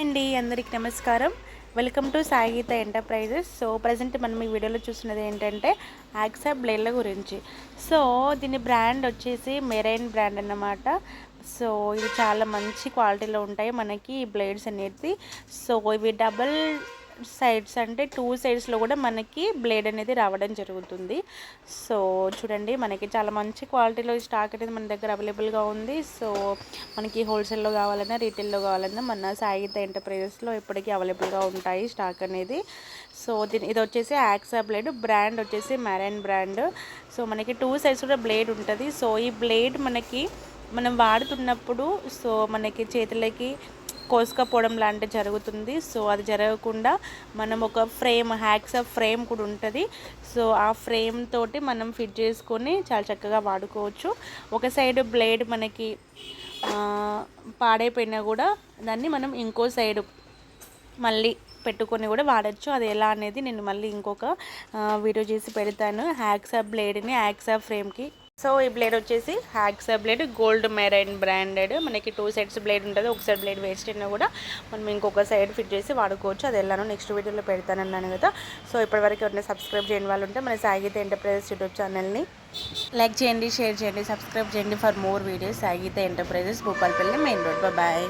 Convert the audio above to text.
అండి అందరికి నమస్కారం. Welcome to Saigeetha enterprises so present మనం ఈ వీడియోలో చూస్తున్నది ఏంటంటే యాక్సా బ్లేడ్ల గురించి. సో దీని బ్రాండ్ వచ్చేసి మెరైన్ బ్రాండ్ అన్నమాట. సో ఇది చాలా మంచి క్వాలిటీలో ఉంటాయి. మనకి ఈ బ్లేడ్స్ అనేది సో ఇవి డబల్ సైడ్స్ అంటే టూ సైడ్స్లో కూడా మనకి బ్లేడ్ అనేది రావడం జరుగుతుంది. సో చూడండి మనకి చాలా మంచి క్వాలిటీలో స్టాక్ అనేది మన దగ్గర అవైలబుల్గా ఉంది. సో మనకి హోల్సేల్లో కావాలన్నా రీటైల్లో కావాలన్నా మన సాయిత ఎంటర్ప్రైజెస్లో ఇప్పటికీ అవైలబుల్గా ఉంటాయి స్టాక్ అనేది. సో దీని ఇది వచ్చేసి యాక్సా బ్లేడ్ బ్రాండ్ వచ్చేసి మెరైన్ బ్రాండ్. సో మనకి టూ సైడ్స్ కూడా బ్లేడ్ ఉంటుంది. సో ఈ బ్లేడ్ మనకి మనం వాడుతున్నప్పుడు సో మనకి చేతులకి కోసుకపోవడం లాంటివి జరుగుతుంది. సో అది జరగకుండా మనం ఒక ఫ్రేమ్ హ్యాక్స్ ఆఫ్ ఫ్రేమ్ కూడా ఉంటుంది. సో ఆ ఫ్రేమ్ తోటి మనం ఫిట్ చేసుకొని చాలా చక్కగా వాడుకోవచ్చు. ఒక సైడ్ బ్లేడ్ మనకి పాడైపోయినా కూడా దాన్ని మనం ఇంకో సైడ్ మళ్ళీ పెట్టుకొని కూడా వాడచ్చు. అది ఎలా అనేది నేను మళ్ళీ ఇంకొక వీడియో చేసి పెడతాను. హ్యాక్సా బ్లేడ్ని హ్యాక్సా ఫ్రేమ్కి సో ఈ బ్లేడ్ వచ్చేసి hacksaw blade gold marine branded మనకి టూ సైడ్స్ బ్లేడ్ ఉంటుంది ఒక సైడ్ బ్లేడ్ వేస్ట్ అయినా కూడా మనం ఇంకొక సైడ్ ఫిట్ చేసి వాడుకోవచ్చు. అది ఎలానో నెక్స్ట్ వీడియోలో పెడతానన్నాను కదా. సో ఇప్పటివరకు ఎవరైనా సబ్స్క్రైబ్ చేయని వాళ్ళు ఉంటే మన సాగిత ఎంటర్ప్రైజెస్ యూట్యూబ్ ఛానల్ని లైక్ చేయండి షేర్ చేయండి సబ్స్క్రైబ్ చేయండి for more videos Sagitha enterprises Bhupalpally main road bye